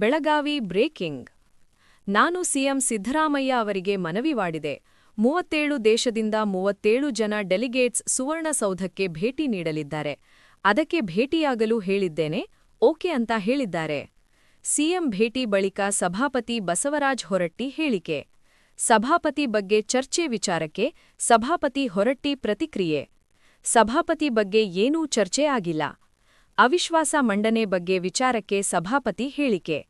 Belagavi breaking. ನಾನು CM Siddaramaiah ಅವರಿಗೆ ಮನವಿ ಮಾಡಿದೆ. ಮೂವತ್ತೇಳು ದೇಶದಿಂದ ಮೂವತ್ತೇಳು ಜನ ಡೆಲಿಗೇಟ್ಸ್ ಸುವರ್ಣಸೌಧಕ್ಕೆ ಭೇಟಿ ನೀಡಲಿದ್ದಾರೆ. ಅದಕ್ಕೆ ಭೇಟಿಯಾಗಲು ಹೇಳಿದ್ದೇನೆ. ಓಕೆ ಅಂತ ಹೇಳಿದ್ದಾರೆ. ಸಿಎಂ ಭೇಟಿ ಬಳಿಕ ಸಭಾಪತಿ ಬಸವರಾಜ್ ಹೊರಟ್ಟಿ ಹೇಳಿಕೆ. ಸಭಾಪತಿ ಬಗ್ಗೆ ಚರ್ಚೆ ವಿಚಾರಕ್ಕೆ ಸಭಾಪತಿ ಹೊರಟ್ಟಿ ಪ್ರತಿಕ್ರಿಯೆ. ಸಭಾಪತಿ ಬಗ್ಗೆ ಏನೂ ಚರ್ಚೆ ಆಗಿಲ್ಲ. ಅವಿಶ್ವಾಸ ಮಂಡನೆ ಬಗ್ಗೆ ವಿಚಾರಕ್ಕೆ ಸಭಾಪತಿ ಹೇಳಿಕೆ.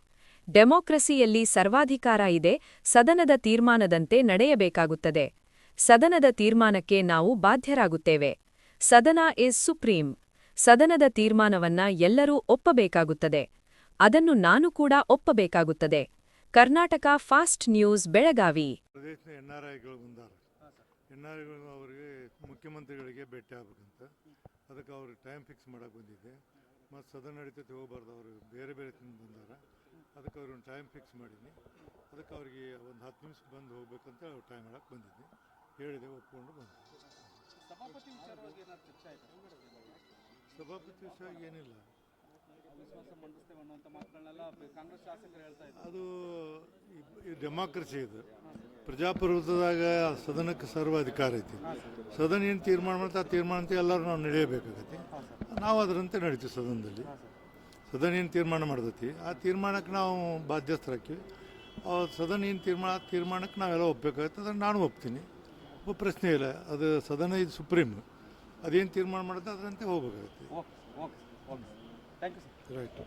ಡೆಮೋಕ್ರಸಿಯಲ್ಲಿ ಸರ್ವಾಧಿಕಾರ ಇದೆ, ಸದನದ ತೀರ್ಮಾನದಂತೆ ನಡೆಯಬೇಕಾಗುತ್ತದೆ. ಸದನದ ತೀರ್ಮಾನಕ್ಕೆ ನಾವು ಬಾಧ್ಯರಾಗುತ್ತೇವೆ. ಸದನ ಇಸ್ ಸುಪ್ರೀಂ ಸದನದ ತೀರ್ಮಾನವನ್ನ ಎಲ್ಲರೂ ಒಪ್ಪಬೇಕಾಗುತ್ತದೆ. ಅದನ್ನು ನಾನು ಕೂಡ ಒಪ್ಪಬೇಕಾಗುತ್ತದೆ. Karnataka fast news Belagavi. ಪ್ರದೇಶದ ಎನ್ ಆರ್ ಐಗಳು ಬಂದಾರ ಎನ್ ಅವರಿಗೆ ಮುಖ್ಯಮಂತ್ರಿಗಳಿಗೆ ಭೇಟಿ ಅದಕ್ಕೆ ಅವ್ರಿಗೆ ಟೈಮ್ ಫಿಕ್ಸ್ ಮಾಡಕ್ಕೆ ಬಂದಿದ್ದೆ. ಮತ್ತು ಸದನ ನಡೀತೈತೆ ಹೋಗಬಾರ್ದು ಅವರು ಬೇರೆ ಬೇರೆ ತಿಂದು ಬಂದಾರ. ಅದಕ್ಕೆ ಅವ್ರಿಗೆ ಒಂದು ಟೈಮ್ ಫಿಕ್ಸ್ ಮಾಡೀನಿ. ಅದಕ್ಕೆ ಅವ್ರಿಗೆ ಒಂದು ಹತ್ತು ನಿಮಿಷ ಬಂದು ಹೋಗ್ಬೇಕಂತ ಅವ್ರು ಟೈಮ್ ಮಾಡಕ್ಕೆ ಬಂದಿದ್ದೆ. ಹೇಳಿದೆ ಒಪ್ಕೊಂಡು ಬಂದೆ. ಸಭಾಪತಿ ವಿಷಯವಾಗಿ ಏನಿಲ್ಲ. ಅದು ಈ ಡೆಮಾಕ್ರಸಿ ಇದು. ಪ್ರಜಾಪ್ರಭುತ್ವದಾಗ ಸದನಕ್ಕೆ ಸರ್ವಾಧಿಕಾರ ಐತಿ. ಸದನ ಏನು ತೀರ್ಮಾನ ಮಾಡ್ತಾ ಆ ತೀರ್ಮಾನಂತೆ ಎಲ್ಲರೂ ನಾವು ನಡೆಯಬೇಕಾಗತ್ತೆ. ನಾವು ಅದರಂತೆ ನಡೀತೀವಿ ಸದನದಲ್ಲಿ. ಸದನ ಏನು ತೀರ್ಮಾನ ಮಾಡ್ತೈತಿ ಆ ತೀರ್ಮಾನಕ್ಕೆ ನಾವು ಬಾಧ್ಯಸ್ಥರಾಗ್ತೀವಿ. ಆ ಸದನ ಏನು ತೀರ್ಮಾನ ಆ ತೀರ್ಮಾನಕ್ಕೆ ನಾವೆಲ್ಲ ಒಪ್ಪಬೇಕಾಗತ್ತೆ ಅದನ್ನು ನಾನು ಒಪ್ತೀನಿ. ಒಬ್ಬ ಪ್ರಶ್ನೆ ಇಲ್ಲ ಅದು ಸದನ ಇದು ಸುಪ್ರೀಂ. ಅದೇನು ತೀರ್ಮಾನ ಮಾಡುತ್ತೆ ಅದರಂತೆ ಹೋಗ್ಬೇಕಾಗತ್ತೆ. ರೈಟ್